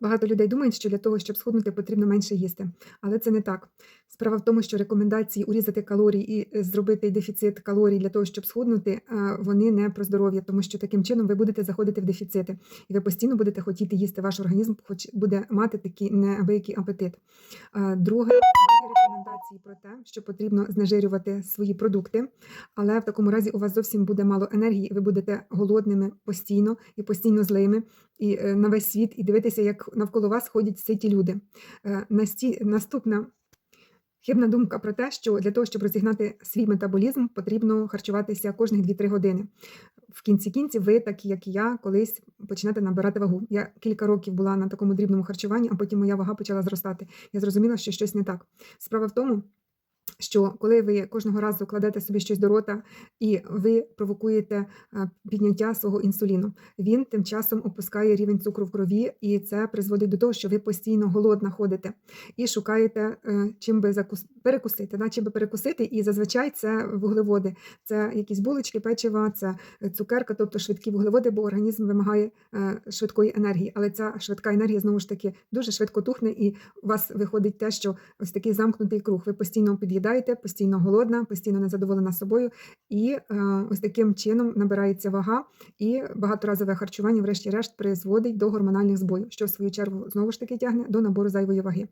Багато людей думають, що для того, щоб схуднути, потрібно менше їсти, але це не так. Справа в тому, що рекомендації урізати калорії і е, зробити дефіцит калорій для того, щоб схуднути, е, вони не про здоров'я, тому що таким чином ви будете заходити в дефіцити, і ви постійно будете хотіти їсти. Ваш організм хоч буде мати такий неабиякий апетит. Е, Друге, рекомендації про те, що потрібно знежирювати свої продукти, але в такому разі у вас зовсім буде мало енергії, ви будете голодними постійно і постійно злими і е, на весь світ, і дивитися, як навколо вас ходять ситі люди. Е, Наступна хибна думка про те, що для того, щоб розігнати свій метаболізм, потрібно харчуватися кожних 2-3 години. В кінці кінців ви, так як і я, колись почнете набирати вагу. Я кілька років була на такому дрібному харчуванні, а потім моя вага почала зростати. Я зрозуміла, що щось не так. Справа в тому, що коли ви кожного разу кладете собі щось до рота і ви провокуєте е, підняття свого інсуліну, він тим часом опускає рівень цукру в крові, і це призводить до того, що ви постійно голодна ходите і шукаєте, е, чим би закус... перекусити, да? чим би перекусити, і зазвичай це вуглеводи, це якісь булочки, печива, це цукерка, тобто швидкі вуглеводи, бо організм вимагає е, швидкої енергії. Але ця швидка енергія знову ж таки дуже швидко тухне, і у вас виходить те, що ось такий замкнутий круг. Ви постійно під'їдаєте, постійно голодна, постійно незадоволена собою, і е, ось таким чином набирається вага, і багаторазове харчування, врешті-решт, призводить до гормональних збоїв, що в свою чергу знову ж таки тягне до набору зайвої ваги.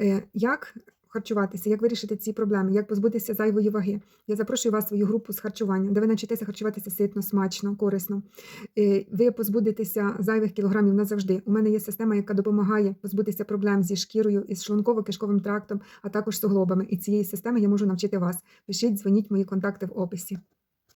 Е, Як харчуватися, як вирішити ці проблеми, як позбутися зайвої ваги? Я запрошую вас в свою групу з харчування, де ви навчитеся харчуватися ситно, смачно, корисно. Е, Ви позбудетеся зайвих кілограмів назавжди. У мене є система, яка допомагає позбутися проблем зі шкірою, із шлунково-кишковим трактом, а також суглобами. І цієї системи я можу навчити вас. Пишіть, дзвоніть мої контакти в описі.